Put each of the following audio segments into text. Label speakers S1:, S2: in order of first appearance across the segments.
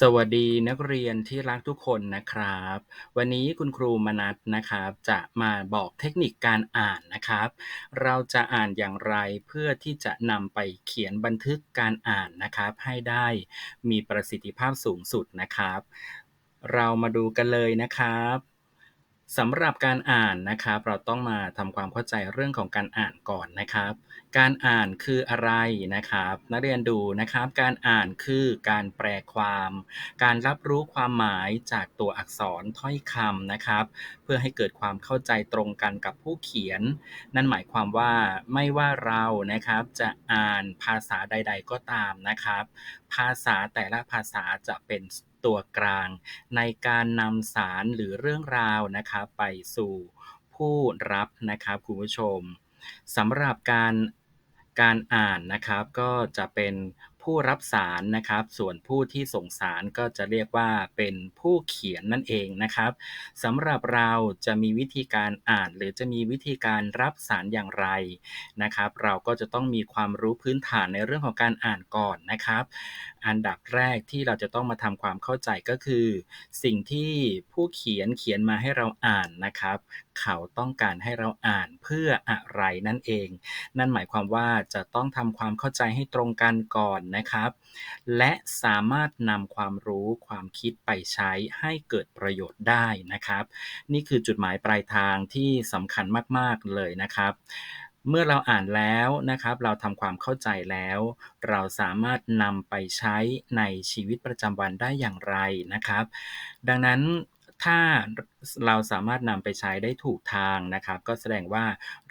S1: สวัสดีนักเรียนที่รักทุกคนนะครับ วันนี้คุณครูมนัสนะครับ จะมาบอกเทคนิคการอ่านนะครับ เราจะอ่านอย่างไรเพื่อที่จะนำไปเขียนบันทึกการอ่านนะครับ ให้ได้มีประสิทธิภาพสูงสุดนะครับ เรามาดูกันเลยนะครับสำหรับการอ่านนะครับ เราต้องมาทำความเข้าใจเรื่องของการอ่านก่อนนะครับ การอ่านคืออะไรนะครับ นักเรียนดูนะครับ การอ่านคือการแปลความ การรับรู้ความหมายจากตัวอักษรถ้อยคำนะครับ เพื่อให้เกิดความเข้าใจตรงกันกับผู้เขียน นั่นหมายความว่าไม่ว่าเรานะครับจะอ่านภาษาใด ๆ ก็ตามนะครับ ภาษาแต่ละภาษาจะเป็นตัวกลาง ในการนำสารหรือเรื่องราวนะครับ ไปสู่ผู้รับนะครับคุณผู้ชม สำหรับการการอ่านนะครับก็จะเป็นผู้รับสารนะครับ ส่วนผู้ที่ส่งสารก็จะเรียกว่าเป็นผู้เขียนนั่นเองนะครับสำหรับเราจะมีวิธีการอ่าน หรือจะมีวิธีการรับสารอย่างไรนะครับ เราก็จะต้องมีความรู้พื้นฐานในเรื่องของการอ่านก่อนนะครับอันดับแรกที่เราจะต้องมาทำความเข้าใจก็คือ สิ่งที่ผู้เขียนเขียนมาให้เราอ่านนะครับ เขาต้องการให้เราอ่านเพื่ออะไรนั่นเอง นั่นหมายความว่าจะต้องทำความเข้าใจให้ตรงกันก่อนนะครับ และสามารถนำความรู้ความคิดไปใช้ให้เกิดประโยชน์ได้นะครับ นี่คือจุดหมายปลายทางที่สำคัญมาก ๆ เลยนะครับ เมื่อเราอ่านแล้วนะครับ เราทำความเข้าใจแล้ว เราสามารถนำไปใช้ในชีวิตประจำวันได้อย่างไรนะครับ ดังนั้นถ้าเราสามารถนำไปใช้ได้ถูกทางนะครับ ก็แสดงว่า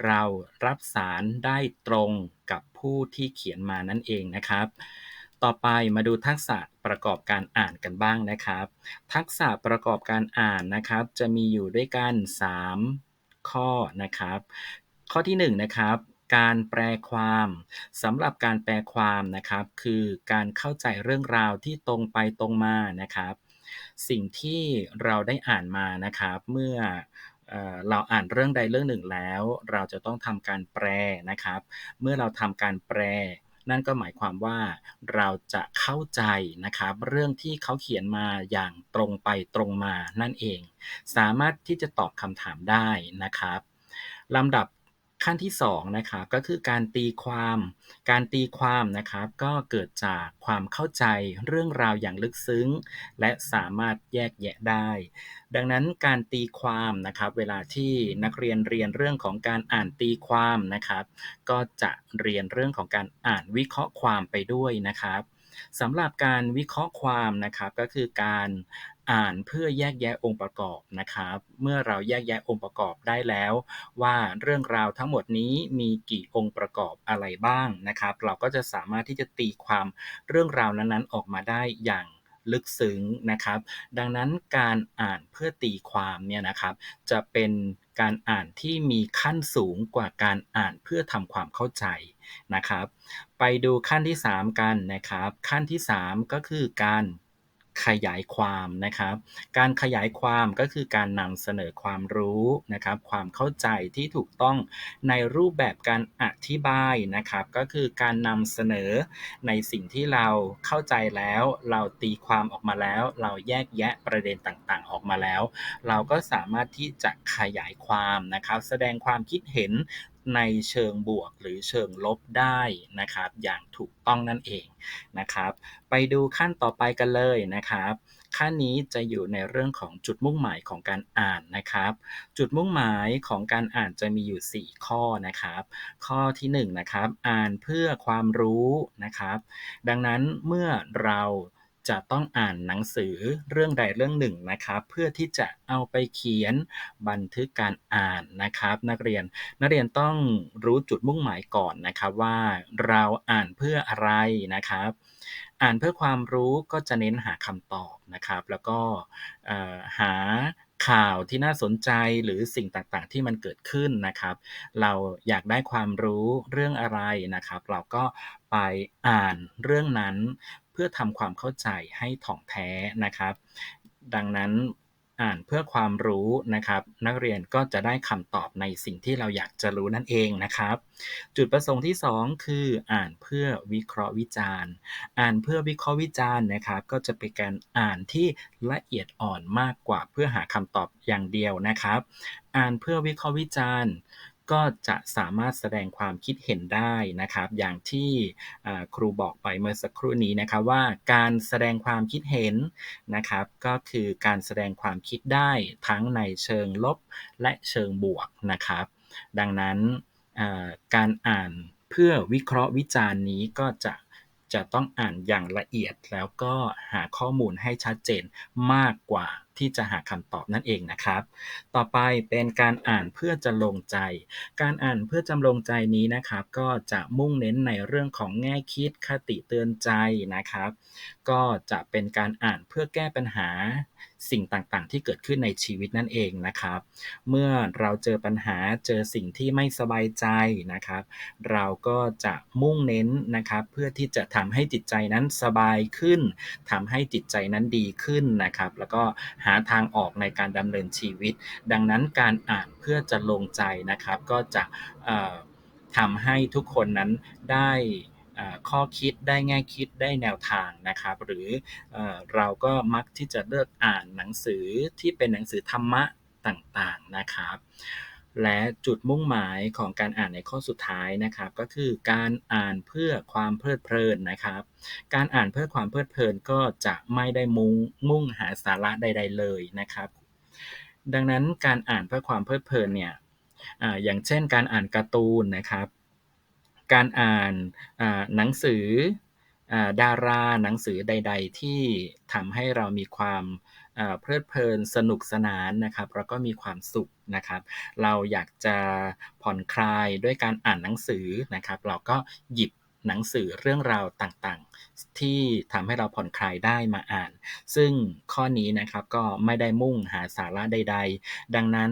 S1: เรารับสารได้ตรงกับผู้ที่เขียนมานั่นเองนะครับ ต่อไปมาดูทักษะประกอบการอ่านกันบ้างนะครับ ทักษะประกอบการอ่านนะครับ จะมีอยู่ด้วยกัน 3 ข้อนะครับ ข้อที่1นนะครับการแปลความสำหรับการแปลความนะครับ คือการเข้าใจเรื่องราวที่ตรงไปตรงมานะครับ สิ่งที่เราได้อ่านมานะครับ เมื่อเราอ่านเรื่องใดเรื่องหนึ่งแล้ว เราจะต้องทำการแปลนะครับ เมื่อเราทำการแปล นั่นก็หมายความว่าเราจะเข้าใจนะครับ เรื่องที่เขาเขียนมาอย่างตรงไปตรงมานั่นเอง สามารถที่จะตอบคำถามได้นะครับลำดับ ขั้นที่2นะครับก็คือการตีความ การตีความนะครับก็เกิดจากความเข้าใจเรื่องราวอย่างลึกซึ้ง และสามารถแยกแยะได้ ดังนั้นการตีความนะครับเวลาที่นักเรียนเรียนเรื่องของการอ่านตีความนะครับ ก็จะเรียนเรื่องของการอ่านวิเคราะห์ความไปด้วยนะครับ สำหรับการวิเคราะห์ความนะครับก็คือการอ่านเพื่อแยกแยะองค์ประกอบนะครับ เมื่อเราแยกแยะองค์ประกอบได้แล้ว ว่าเรื่องราวทั้งหมดนี้มีกี่องค์ประกอบอะไรบ้างนะครับ เราก็จะสามารถที่จะตีความเรื่องราวนั้นๆออกมาได้อย่างลึกซึ้งนะครับ ดังนั้นการอ่านเพื่อตีความเนี่ยนะครับ จะเป็นการอ่านที่มีขั้นสูงกว่าการอ่านเพื่อทำความเข้าใจนะครับ ไปดูขั้นที่ 3 กันนะครับ ขั้นที่ 3 ก็คือการขยายความนะครับ การขยายความก็คือการนำเสนอความรู้นะครับ ความเข้าใจที่ถูกต้องในรูปแบบการอธิบายนะครับ ก็คือการนำเสนอในสิ่งที่เราเข้าใจแล้ว เราตีความออกมาแล้ว เราแยกแยะประเด็นต่างๆ ออกมาแล้ว เราก็สามารถที่จะขยายความนะครับ แสดงความคิดเห็น ในเชิงบวกหรือเชิงลบได้นะครับอย่างถูกต้องนั่นเองนะครับ ไปดูขั้นต่อไปกันเลยนะครับขั้นนี้จะอยู่ในเรื่องของจุดมุ่งหมายของการอ่านนะครับ จุดมุ่งหมายของการอ่านจะมีอยู่ 4 ข้อนะครับ ข้อที่1นนะครับอ่านเพื่อความรู้นะครับ ดังนั้นเมื่อเรา จะต้องอ่านหนังสือเรื่องใดเรื่องหนึ่งนะครับ เพื่อที่จะเอาไปเขียนบันทึกการอ่านนะครับ นักเรียนนักเรียนต้องรู้จุดมุ่งหมายก่อนนะครับว่าเราอ่านเพื่ออะไรนะครับ อ่านเพื่อความรู้ก็จะเน้นหาคำตอบนะครับ แล้วก็หาข่าวที่น่าสนใจหรือสิ่งต่างๆที่มันเกิดขึ้นนะครับ เราอยากได้ความรู้เรื่องอะไรนะครับ เราก็ไปอ่านเรื่องนั้น พื่อทำความเข้าใจให้ถ่องแท้นะครับ ดังนั้นอ่านเพื่อความรู้นะครับ นักเรียนก็จะได้คำตอบในสิ่งที่เราอยากจะรู้นั่นเองนะครับ จุดประสงค์ที่ 2 คืออ่านเพื่อวิเคราะห์วิจารณ์ อ่านเพื่อวิเคราะห์วิจารณ์นะครับ ก็จะเป็นการอ่านที่ละเอียดอ่อนมากกว่าเพื่อหาคำตอบอย่างเดียวนะครับ อ่านเพื่อวิเคราะห์วิจารณ์ ก็จะสามารถแสดงความคิดเห็นได้นะครับ อย่างที่ครูบอกไปเมื่อสักครู่นี้นะครับว่าการแสดงความคิดเห็นนะครับ ก็คือการแสดงความคิดได้ทั้งในเชิงลบและเชิงบวกนะครับ ดังนั้นการอ่านเพื่อวิเคราะห์วิจารณ์นี้ก็จะจะต้องอ่านอย่างละเอียดแล้วก็หาข้อมูลให้ชัดเจนมากกว่า ที่จะหาคำตอบนั่นเองนะครับ ต่อไปเป็นการอ่านเพื่อจะลงใจ การอ่านเพื่อจำลงใจนี้นะครับ ก็จะมุ่งเน้นในเรื่องของแง่คิดคติเตือนใจนะครับ ก็จะเป็นการอ่านเพื่อแก้ปัญหา สิ่งต่างๆ ที่เกิดขึ้นในชีวิตนั่นเองนะครับ เมื่อเราเจอปัญหาเจอสิ่งที่ไม่สบายใจนะครับ เราก็จะมุ่งเน้นนะครับ เพื่อที่จะทำให้จิตใจนั้นสบายขึ้นทำให้จิตใจนั้นดีขึ้นนะครับ แล้วก็หาทางออกในการดำเนินชีวิต ดังนั้นการอ่านเพื่อจะลงใจนะครับ ก็จะทำให้ทุกคนนั้นได้ ข้อคิดได้แง่คิดได้แนวทางนะครับ หรือเราก็มักที่จะเลือกอ่านหนังสือที่เป็นหนังสือธรรมะต่างๆนะครับ และจุดมุ่งหมายของการอ่านในข้อสุดท้ายนะครับ ก็คือการอ่านเพื่อความเพลิดเพลินนะครับ การอ่านเพื่อความเพลิดเพลินก็จะไม่ได้มุ่งมุ่งหาสาระใด ๆ เลยนะครับ ดังนั้นการอ่านเพื่อความเพลิดเพลินเนี่ยอย่างเช่นการอ่านการ์ตูนนะครับ การอ่านหนังสือดาราหนังสือใด ๆ ที่ทำให้เรามีความเพลิดเพลินสนุกสนานนะครับแล้วก็มีความสุขนะครับ เราอยากจะผ่อนคลายด้วยการอ่านหนังสือนะครับ เราก็หยิบหนังสือเรื่องราวต่างๆ ที่ทำให้เราผ่อนคลายได้มาอ่าน ซึ่งข้อนี้นะครับก็ไม่ได้มุ่งหาสาระใด ๆ ดังนั้น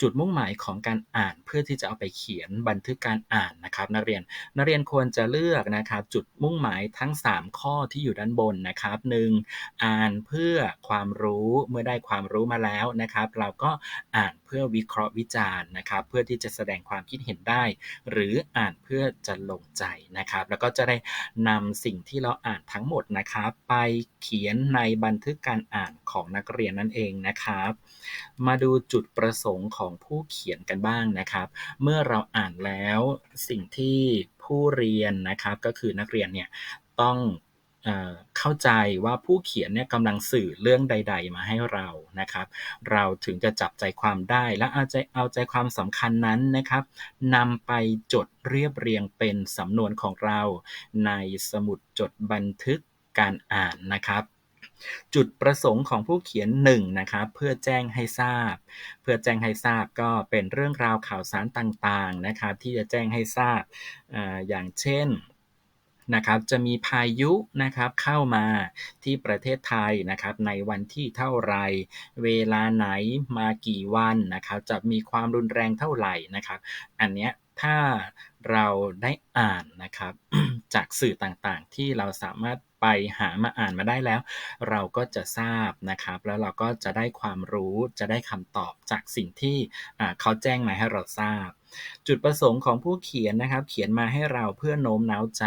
S1: จุดมุ่งหมายของการอ่านเพื่อที่จะเอาไปเขียนบันทึกการอ่านนะครับ นักเรียนนักเรียนควรจะเลือกนะครับจุดมุ่งหมายทั้ง 3 ข้อที่อยู่ด้านบนนะครับ 1. อ่านเพื่อความรู้เมื่อได้ความรู้มาแล้วนะครับ เราก็อ่านเพื่อวิเคราะห์วิจารณ์นะครับ เพื่อที่จะแสดงความคิดเห็นได้ หรืออ่านเพื่อจะลงใจนะครับ แล้วก็จะได้นำสิ่งที่เราอ่านทั้งหมดนะครับ ไปเขียนในบันทึกการอ่านของนักเรียนนั่นเองนะครับ มาดูจุดประสงค์ของผู้เขียนกันบ้างนะครับ เมื่อเราอ่านแล้วสิ่งที่ผู้เรียนนะครับก็คือนักเรียนเนี่ยต้องเข้าใจว่าผู้เขียนเนี่ยกำลังสื่อเรื่องใด ๆ มาให้เรานะครับ เราถึงจะจับใจความได้และเอาใจเอาใจความสำคัญนั้นนะครับนำไปจดเรียบเรียงเป็นสำนวนของเรา ในสมุดจดบันทึกการอ่านนะครับ จุดประสงค์ของผู้เขียน1นะครับเพื่อแจ้งให้ทราบ เพื่อแจ้งให้ทราบก็เป็นเรื่องราวข่าวสารต่างๆนะครับที่จะแจ้งให้ทราบออย่างเช่นนะครับจะมีพายุนะครับเข้ามาที่ประเทศไทยนะครับในวันที่เท่าไร เวลาไหนมากี่วันนะครับจะมีความรุนแรงเท่าไหร่นะครับ อันเนี้ย ถ้าเราได้อ่านนะครับจากสื่อต่างๆ ที่เราสามารถไปหามาอ่านมาได้แล้ว เราก็จะทราบนะครับ แล้วเราก็จะได้ความรู้จะได้คำตอบจากสิ่งที่เขาแจ้งมาให้เราทราบ จุดประสงค์ของผู้เขียนนะครับ เขียนมาให้เราเพื่อโน้มน้าวใจ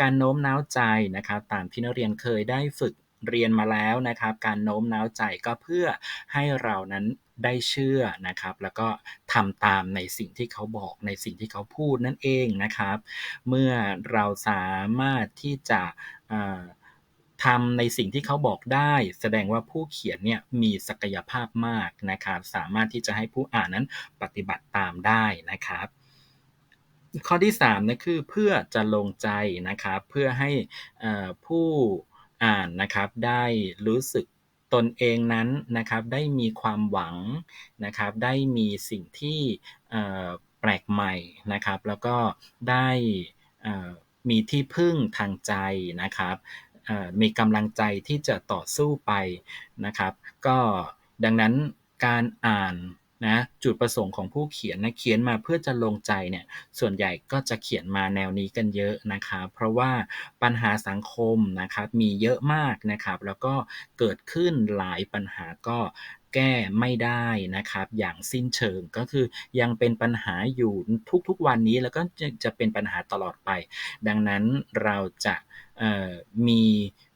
S1: การโน้มน้าวใจนะครับ ตามที่นักเรียนเคยได้ฝึก เรียนมาแล้วนะครับ การโน้มน้าวใจก็เพื่อให้เรานั้นได้เชื่อนะครับ แล้วก็ทำตามในสิ่งที่เขาบอกในสิ่งที่เขาพูดนั่นเองนะครับ เมื่อเราสามารถที่จะทำในสิ่งที่เขาบอกได้ แสดงว่าผู้เขียนเนี่ยมีศักยภาพมากนะครับ สามารถที่จะให้ผู้อ่านนั้นปฏิบัติตามได้นะครับข้อที่3นะคือเพื่อจะลงใจนะครับ เพื่อให้ผู้ อ่านนะครับได้รู้สึกตนเองนั้นนะครับได้มีความหวังนะครับได้มีสิ่งที่แปลกใหม่นะครับ แล้วก็ได้มีที่พึ่งทางใจนะครับมีกำลังใจที่จะต่อสู้ไปนะครับ ก็ดังนั้นการอ่าน นะจุดประสงค์ของผู้เขียนนะเขียนมาเพื่อจะลงใจเนี่ยส่วนใหญ่ก็จะเขียนมาแนวนี้กันเยอะนะครับเพราะว่าปัญหาสังคมนะครับมีเยอะมากนะครับ แล้วก็เกิดขึ้นหลายปัญหาก็แก้ไม่ได้นะครับ อย่างสิ้นเชิงก็คือยังเป็นปัญหาอยู่ทุกๆวันนี้แล้วก็จะเป็นปัญหาตลอดไป ดังนั้นเราจะมี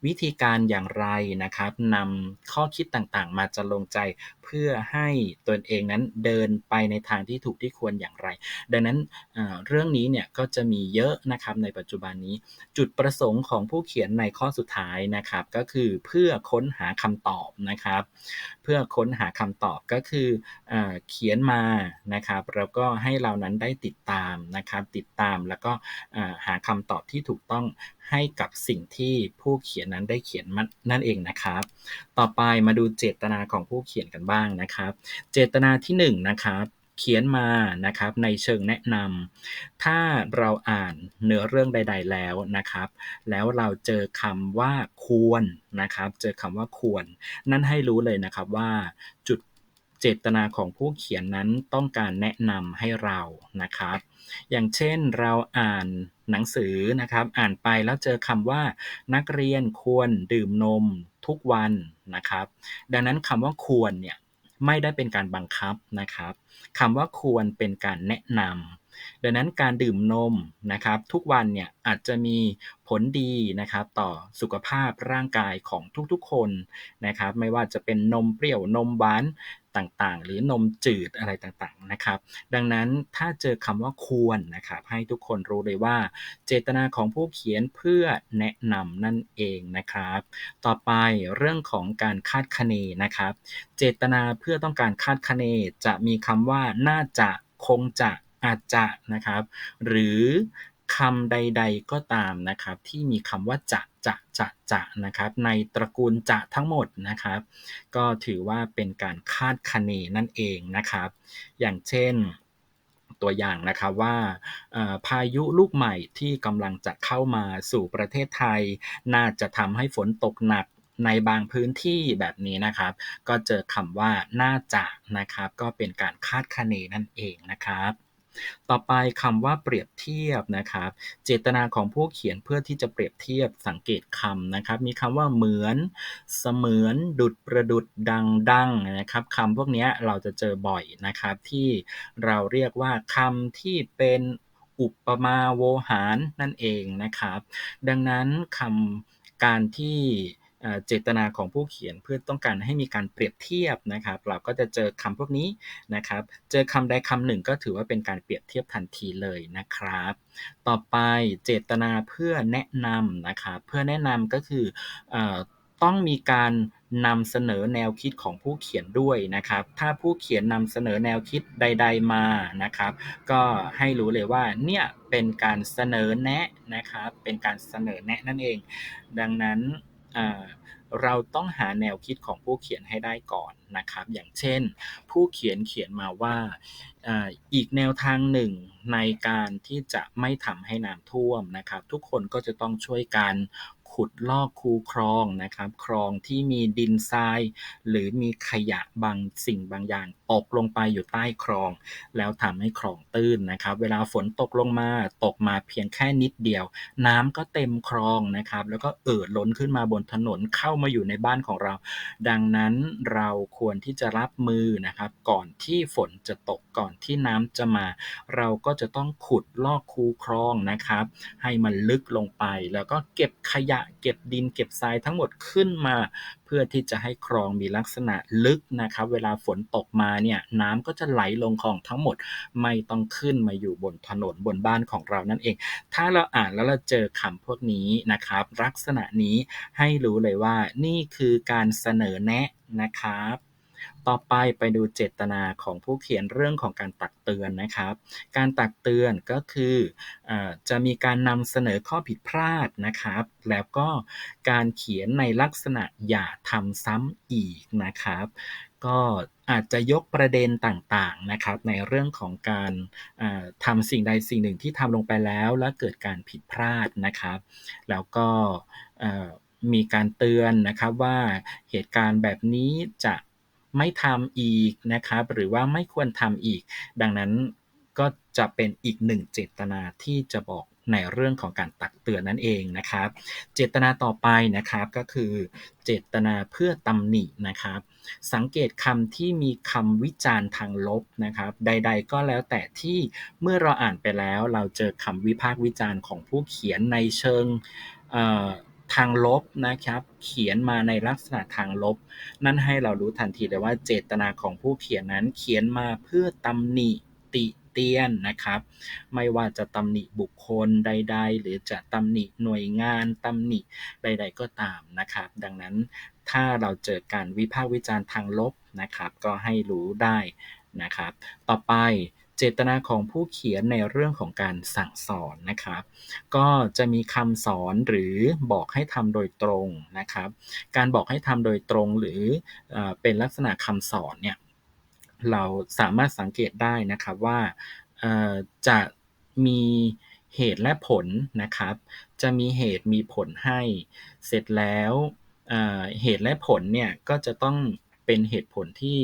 S1: วิธีการอย่างไรนะครับนำข้อคิดต่างๆ มาจะลงใจเพื่อให้ตนเองนั้นเดินไปในทางที่ถูกที่ควรอย่างไร ดังนั้นเรื่องนี้เนี่ยก็จะมีเยอะนะครับในปัจจุบันนี้ จุดประสงค์ของผู้เขียนในข้อสุดท้ายนะครับ ก็คือเพื่อค้นหาคำตอบนะครับ เพื่อค้นหาคำตอบก็คืออเขียนมานะครับแล้วก็ให้เรานั้นได้ติดตามนะครับติดตามแล้วก็หาคำตอบที่ถูกต้องให้กับสิ่งที่ผู้เขียนนั้นได้เขียนนั่นเองนะครับ ต่อไปมาดูเจตนาของผู้เขียนกันบ้างนะครับ เจตนาที่1นนะครับเขียนมานะครับในเชิงแนะนำถ้าเราอ่านเนื้อเรื่องใด ๆ แล้วนะครับ แล้วเราเจอคำว่าควรนะครับ เจอคำว่าควร นั่นให้รู้เลยนะครับว่าจุด เจตนาของผู้เขียนนั้นต้องการแนะนำให้เรานะครับ อย่างเช่นเราอ่านหนังสือนะครับ อ่านไปแล้วเจอคำว่า นักเรียนควรดื่มนมทุกวันนะครับ ดังนั้นคำว่าควรเนี่ยไม่ได้เป็นการบังคับนะครับคำว่าควรเป็นการแนะนำดังนั้นการดื่มนมนะครับ ทุกวันเนี่ยอาจจะมีผลดีนะครับ ต่อสุขภาพร่างกายของทุกๆคนนะครับ ไม่ว่าจะเป็นนมเปรี้ยวนมหวาน ต่างๆ หรือนมจืดอะไรต่างๆนะครับ ดังนั้นถ้าเจอคำว่าควรนะครับให้ทุกคนรู้เลยว่า เจตนาของผู้เขียนเพื่อแนะนำนั่นเองนะครับ ต่อไปเรื่องของการคาดคะเนนะครับ เจตนาเพื่อต้องการคาดคะเนจะมีคำว่าน่าจะคงจะอาจจะนะครับ หรือคำใด ๆก็ตามนะครับ ที่มีคำว่าจะ จะจะจะนะครับในตระกูลจะทั้งหมดนะครับ ก็ถือว่าเป็นการคาดคะเนนั่นเองนะครับ อย่างเช่นตัวอย่างนะครับว่าพายุลูกใหม่ที่กำลังจะเข้ามาสู่ประเทศไทย น่าจะทำให้ฝนตกหนักในบางพื้นที่แบบนี้นะครับ ก็เจอคำว่าน่าจะนะครับ ก็เป็นการคาดคะเนนั่นเองนะครับ ต่อไปคำว่าเปรียบเทียบนะครับ เจตนาของผู้เขียนเพื่อที่จะเปรียบเทียบสังเกตคำนะครับ มีคำว่าเหมือน เสมือน ดุดประดุดดังดังนะครับคำพวกนี้เราจะเจอบ่อยนะครับ ที่เราเรียกว่าคำที่เป็นอุปมาโวหารนั่นเองนะครับ ดังนั้นคำการที่ เจตนาของผู้เขียนเพื่อต้องการให้มีการเปรียบเทียบนะครับ เราก็จะเจอคำพวกนี้นะครับ เจอคำใดคำหนึ่งก็ถือว่าเป็นการเปรียบเทียบทันทีเลยนะครับ ต่อไปเจตนาเพื่อแนะนำนะครับเพื่อแนะนำก็คือต้องมีการนำเสนอแนวคิดของผู้เขียนด้วยนะครับ ถ้าผู้เขียนนำเสนอแนวคิดใด ๆมานะครับ ก็ให้รู้เลยว่าเนี่ยเป็นการเสนอแนะนะครับ เป็นการเสนอแนะนั่นเอง ดังนั้น เราต้องหาแนวคิดของผู้เขียนให้ได้ก่อนนะครับ อย่างเช่น ผู้เขียนเขียนมาว่าอีกแนวทางหนึ่งในการที่จะไม่ทำให้น้ำท่วมนะครับ ทุกคนก็จะต้องช่วยกันขุดลอกคูคลองนะครับ คลองที่มีดินทราย หรือมีขยะบางสิ่งบางอย่าง ตกลงไปอยู่ใต้คลอง แล้วทำให้คลองตื้นนะครับ เวลาฝนตกลงมาตกมาเพียงแค่นิดเดียว น้ำก็เต็มคลองนะครับ แล้วก็เอ่อล้นขึ้นมาบนถนนเข้ามาอยู่ในบ้านของเรา ดังนั้นเราควรที่จะรับมือนะครับ ก่อนที่ฝนจะตกก่อนที่น้ำจะมา เราก็จะต้องขุดลอกคูคลองนะครับ ให้มันลึกลงไปแล้วก็เก็บขยะ เก็บดิน เก็บทรายทั้งหมดขึ้นมา พื่อที่จะให้คลองมีลักษณะลึกนะครับ เวลาฝนตกมาเนี่ยน้ำก็จะไหลลงคลองทั้งหมด ไม่ต้องขึ้นมาอยู่บนถนนบนบ้านของเรานั่นเอง ถ้าเราอ่านแล้วเราเจอคำพวกนี้นะครับ ลักษณะนี้ให้รู้เลยว่านี่คือการเสนอแนะนะครับ ต่อไปไปดูเจตนาของผู้เขียนเรื่องของการตักเตือนนะครับ การตักเตือนก็คืออจะมีการนำเสนอข้อผิดพลาดนะครับ แล้วก็การเขียนในลักษณะอย่าทำซ้ำอีกนะครับ ก็อาจจะยกประเด็นต่างๆนะครับ ในเรื่องของการทำสิ่งใดสิ่งหนึ่งที่ทำลงไปแล้วและเกิดการผิดพลาดนะครับ แล้วก็มีการเตือนนะครับว่าเหตุการณ์แบบนี้จะ ไม่ทำอีกนะครับ หรือว่าไม่ควรทำอีก ดังนั้นก็จะเป็นอีกหนึ่งเจตนาที่จะบอกในเรื่องของการตักเตือนนั่นเองนะครับ เจตนาต่อไปนะครับก็คือเจตนาเพื่อตำหนินะครับ สังเกตคำที่มีคำวิจารณ์ทางลบนะครับ ใด ๆ ก็แล้วแต่ที่เมื่อเราอ่านไปแล้ว เราเจอคำวิพากษ์วิจารณ์ของผู้เขียนในเชิง ทางลบนะครับ เขียนมาในลักษณะทางลบ นั่นให้เรารู้ทันทีเลยว่าเจตนาของผู้เขียนนั้นเขียนมาเพื่อตำหนิติเตียนนะครับ ไม่ว่าจะตำหนิบุคคลใด ๆ หรือจะตำหนิหน่วยงานตำหนิใด ๆ ก็ตามนะครับ ดังนั้นถ้าเราเจอการวิพากษ์วิจารณ์ทางลบนะครับ ก็ให้รู้ได้นะครับ ต่อไป เจตนาของผู้เขียนในเรื่องของการสั่งสอนนะครับ ก็จะมีคำสอนหรือบอกให้ทำโดยตรงนะครับ การบอกให้ทำโดยตรงหรือเป็นลักษณะคำสอนเนี่ยเราสามารถสังเกตได้นะครับว่าจะมีเหตุและผลนะครับ จะมีเหตุมีผลให้ เสร็จแล้วเหตุและผลเนี่ยก็จะต้อง เป็นเหตุผลที่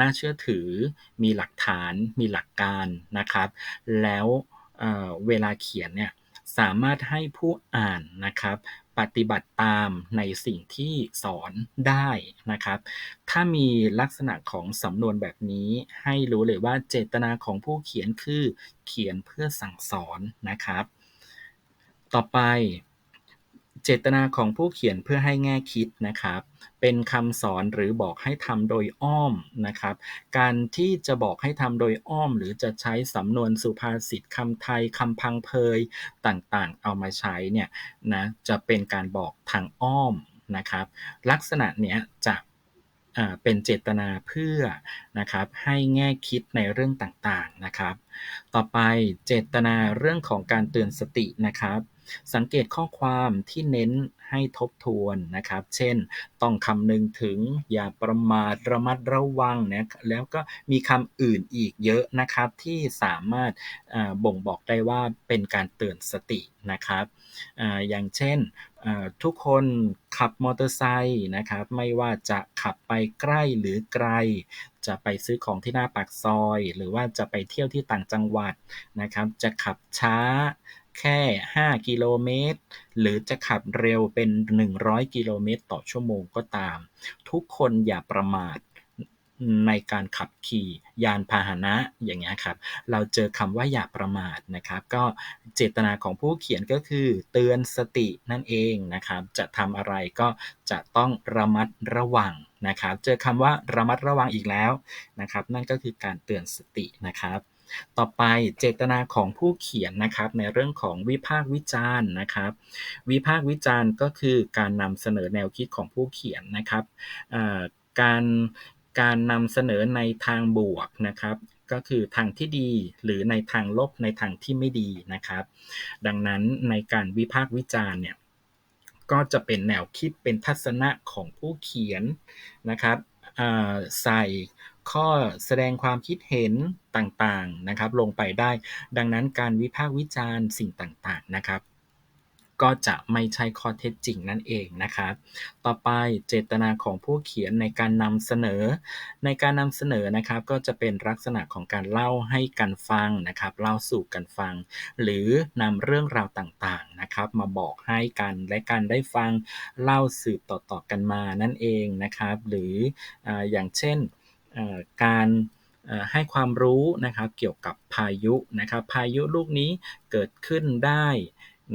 S1: น่าเชื่อถือ มีหลักฐาน มีหลักการนะครับ แล้วเวลาเขียนเนี่ยสามารถให้ผู้อ่านนะครับปฏิบัติตามในสิ่งที่สอนได้นะครับ ถ้ามีลักษณะของสำนวนแบบนี้ให้รู้เลยว่าเจตนาของผู้เขียนคือเขียนเพื่อสั่งสอนนะครับ ต่อไป เจตนาของผู้เขียนเพื่อให้แง่คิดนะครับ เป็นคำสอนหรือบอกให้ทำโดยอ้อมนะครับ การที่จะบอกให้ทำโดยอ้อม หรือจะใช้สำนวนสุภาษิตคำไทยคำพังเพยต่างๆ เอามาใช้เนี่ยนะจะเป็นการบอกทางอ้อมนะครับ ลักษณะเนี้ยจะเป็นเจตนาเพื่อนะครับให้แง่คิดในเรื่องต่างๆนะครับ ต่อไปเจตนาเรื่องของการเตือนสตินะครับ สังเกตข้อความที่เน้นให้ทบทวนนะครับ เช่น ต้องคำนึงถึงอย่าประมาทระมัดระวังนะแล้วก็มีคำอื่นอีกเยอะนะครับ ที่สามารถบ่งบอกได้ว่าเป็นการเตือนสตินะครับอย่างเช่นทุกคนขับมอเตอร์ไซค์นะครับ ไม่ว่าจะขับไปใกล้หรือไกล จะไปซื้อของที่หน้าปากซอย หรือว่าจะไปเที่ยวที่ต่างจังหวัดนะครับ จะขับช้า แค่ 5 กิโลเมตร หรือจะขับเร็วเป็น 100 กิโลเมตรต่อชั่วโมงก็ตาม ทุกคนอย่าประมาทในการขับขี่ยานพาหนะอย่างเงี้ยครับ เราเจอคำว่าอย่าประมาทนะครับ ก็เจตนาของผู้เขียนก็คือเตือนสตินั่นเองนะครับ จะทำอะไรก็จะต้องระมัดระวังนะครับ เจอคำว่าระมัดระวังอีกแล้วนะครับ นั่นก็คือการเตือนสตินะครับ ต่อไปเจตนาของผู้เขียนนะครับในเรื่องของวิพากษ์วิจารณ์นะครับ วิพากษ์วิจารณ์ก็คือการนำเสนอแนวคิดของผู้เขียนนะครับการการนำเสนอในทางบวกนะครับก็คือทางที่ดีหรือในทางลบในทางที่ไม่ดีนะครับ ดังนั้นในการวิพากษ์วิจารณ์เนี่ยก็จะเป็นแนวคิดเป็นทัศนะของผู้เขียนนะครับใส่ ข้อแสดงความคิดเห็นต่างๆนะครับ ลงไปได้ ดังนั้นการวิพากษ์วิจารณ์สิ่งต่างๆนะครับ ก็จะไม่ใช่ข้อเท็จจริงนั่นเองนะครับ ต่อไปเจตนาของผู้เขียนในการนำเสนอ ในการนำเสนอนะครับ ก็จะเป็นลักษณะของการเล่าให้กันฟังนะครับ เล่าสู่กันฟัง หรือนำเรื่องราวต่างๆนะครับ มาบอกให้กันและการได้ฟังเล่าสืบต่อๆกันมานั่นเองนะครับ หรือออย่างเช่น การให้ความรู้นะครับเกี่ยวกับพายุนะครับ พายุลูกนี้เกิดขึ้นได้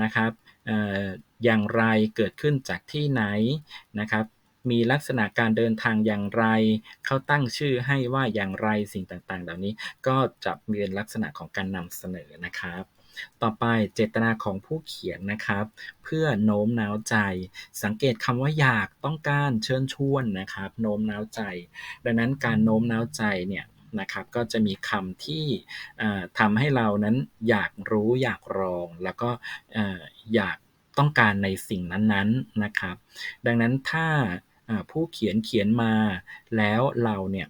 S1: นะครับอย่างไรเกิดขึ้นจากที่ไหนนะครับ มีลักษณะการเดินทางอย่างไร เขาตั้งชื่อให้ว่าอย่างไรสิ่งต่างๆ เหล่านี้ก็จะมีลักษณะของการนำเสนอนะครับ ต่อไปเจตนาของผู้เขียนนะครับ เพื่อโน้มน้าวใจ สังเกตคำว่าอยากต้องการเชิญชวนนะครับโน้มน้าวใจ ดังนั้นการโน้มน้าวใจเนี่ยนะครับก็จะมีคำที่ทำให้เรานั้นอยากรู้อยากลอง แล้วก็อยากต้องการในสิ่งนั้นๆนะครับ ดังนั้นถ้าผู้เขียนเขียนมาแล้วเราเนี่ย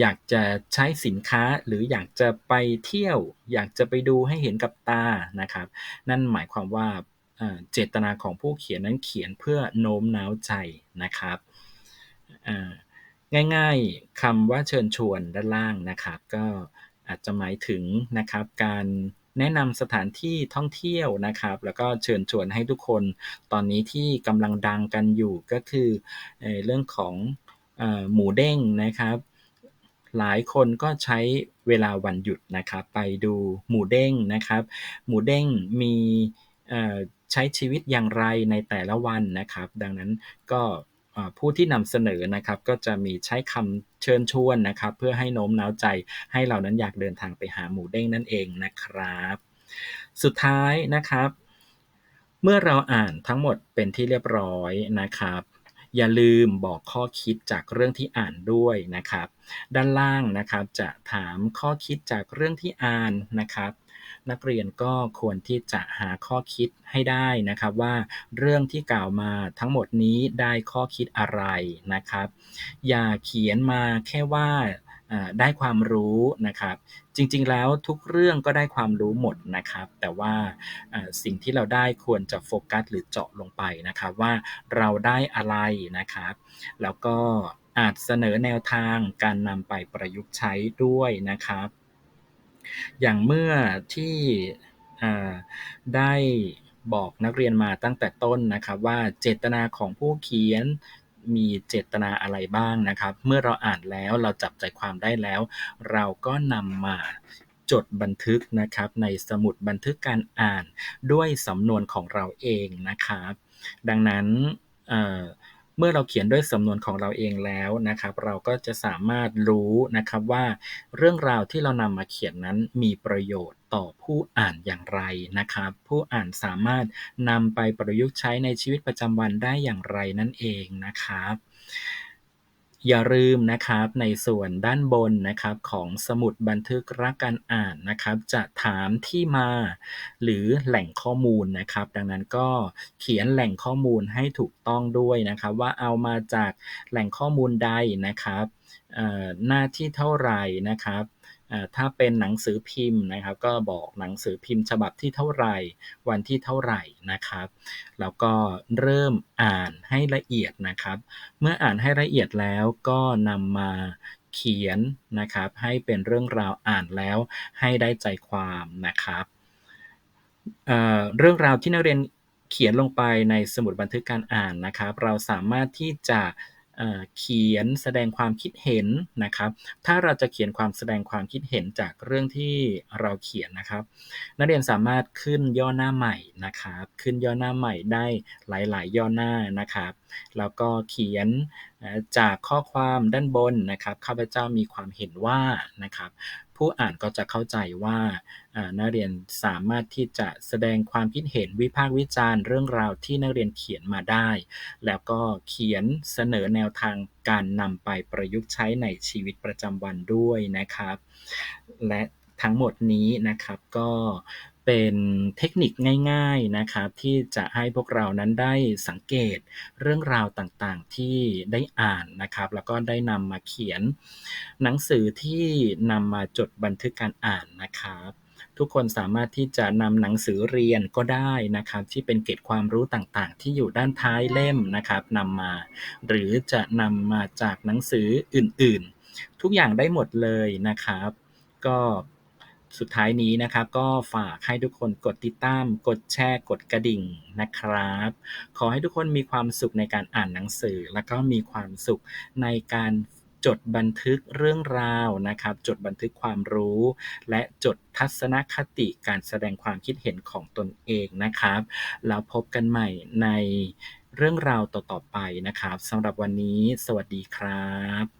S1: อยากจะใช้สินค้าหรืออยากจะไปเที่ยว อยากจะไปดูให้เห็นกับตานะครับ นั่นหมายความว่าเจตนาของผู้เขียนนั้นเขียนเพื่อโน้มน้าวใจนะครับง่ายๆคำว่าเชิญชวนด้านล่างนะครับ ก็อาจจะหมายถึงนะครับการแนะนำสถานที่ท่องเที่ยวนะครับ แล้วก็เชิญชวนให้ทุกคนตอนนี้ที่กำลังดังกันอยู่ก็คือเรื่องของหมูเด้งนะครับ หลายคนก็ใช้เวลาวันหยุดนะครับ ไปดูหมูเด้งนะครับ หมูเด้งมีใช้ชีวิตอย่างไรในแต่ละวันนะครับ ดังนั้นก็ผู้ที่นำเสนอนะครับก็จะมีใช้คำเชิญชวนนะครับ เพื่อให้โน้มน้าวใจให้เรานั้นอยากเดินทางไปหาหมูเด้งนั่นเองนะครับ สุดท้ายนะครับ เมื่อเราอ่านทั้งหมดเป็นที่เรียบร้อยนะครับ อย่าลืมบอกข้อคิดจากเรื่องที่อ่านด้วยนะครับ ด้านล่างนะครับจะถามข้อคิดจากเรื่องที่อ่านนะครับ นักเรียนก็ควรที่จะหาข้อคิดให้ได้นะครับว่าเรื่องที่กล่าวมาทั้งหมดนี้ได้ข้อคิดอะไรนะครับ อย่าเขียนมาแค่ว่าได้ความรู้นะครับ จริงๆ แล้วทุกเรื่องก็ได้ความรู้หมดนะครับ แต่ว่าสิ่งที่เราได้ควรจะโฟกัสหรือเจาะลงไปนะครับว่าเราได้อะไรนะครับ แล้วก็อาจเสนอแนวทางการนำไปประยุกต์ใช้ด้วยนะครับ อย่างเมื่อที่ได้บอกนักเรียนมาตั้งแต่ต้นนะครับว่าเจตนาของผู้เขียน มีเจตนาอะไรบ้างนะครับ เมื่อเราอ่านแล้วเราจับใจความได้แล้ว เราก็นำมาจดบันทึกนะครับในสมุดบันทึกการอ่านด้วยสำนวนของเราเองนะครับ ดังนั้น เมื่อเราเขียนด้วยสำนวนของเราเองแล้วนะครับ เราก็จะสามารถรู้นะครับว่า เรื่องราวที่เรานำมาเขียนนั้นมีประโยชน์ต่อผู้อ่านอย่างไรนะครับ ผู้อ่านสามารถนำไปประยุกต์ใช้ในชีวิตประจำวันได้อย่างไรนั่นเองนะครับ อย่าลืมนะครับในส่วนด้านบนนะครับของสมุดบันทึกรักการอ่านนะครับ จะถามที่มาหรือแหล่งข้อมูลนะครับ ดังนั้นก็เขียนแหล่งข้อมูลให้ถูกต้องด้วยนะครับ ว่าเอามาจากแหล่งข้อมูลใดนะครับหน้าที่เท่าไหร่นะครับ ถ้าเป็นหนังสือพิมพ์นะครับ ก็บอกหนังสือพิมพ์ฉบับที่เท่าไหร่ วันที่เท่าไหร่นะครับ แล้วก็เริ่มอ่านให้ละเอียดนะครับ เมื่ออ่านให้ละเอียดแล้วก็นำมาเขียนนะครับ ให้เป็นเรื่องราวอ่านแล้วให้ได้ใจความนะครับเเรื่องราวที่นักเรียนเขียนลงไปในสมุดบันทึกการอ่านนะครับ เราสามารถที่จะ เขียนแสดงความคิดเห็นนะครับ ถ้าเราจะเขียนความแสดงความคิดเห็นจากเรื่องที่เราเขียนนะครับ นักเรียนสามารถขึ้นย่อหน้าใหม่นะครับ ขึ้นย่อหน้าใหม่ได้หลาย ๆ ย่อหน้านะครับ แล้วก็เขียนจากข้อความด้านบนนะครับ ข้าพเจ้ามีความเห็นว่านะครับ ผู้อ่านก็จะเข้าใจว่านักเรียนสามารถที่จะแสดงความคิดเห็นวิพากษ์วิจารณ์เรื่องราวที่นักเรียนเขียนมาได้ แล้วก็เขียนเสนอแนวทางการนำไปประยุกต์ใช้ในชีวิตประจำวันด้วยนะครับ และทั้งหมดนี้นะครับก็ เป็นเทคนิคง่ายๆนะครับที่จะให้พวกเรานั้นได้สังเกตเรื่องราวต่างๆที่ได้อ่านนะครับ แล้วก็ได้นำมาเขียน หนังสือที่นำมาจดบันทึกการอ่านนะครับทุกคนสามารถที่จะนำหนังสือเรียนก็ได้นะครับ ที่เป็นเกร็ดความรู้ต่างๆ ที่อยู่ด้านท้ายเล่มนะครับนำมา หรือจะนำมาจากหนังสืออื่นๆ ทุกอย่างได้หมดเลยนะครับ ก็ สุดท้ายนี้นะครับ ก็ฝากให้ทุกคนกดติดตาม กดแชร์กดกระดิ่งนะครับ ขอให้ทุกคนมีความสุขในการอ่านหนังสือ แล้วก็มีความสุขในการจดบันทึกเรื่องราวนะครับ จดบันทึกความรู้ และจดทัศนคติการแสดงความคิดเห็นของตนเองนะครับ แล้วพบกันใหม่ในเรื่องราวต่อๆไปนะครับสำหรับวันนี้ สวัสดีครับ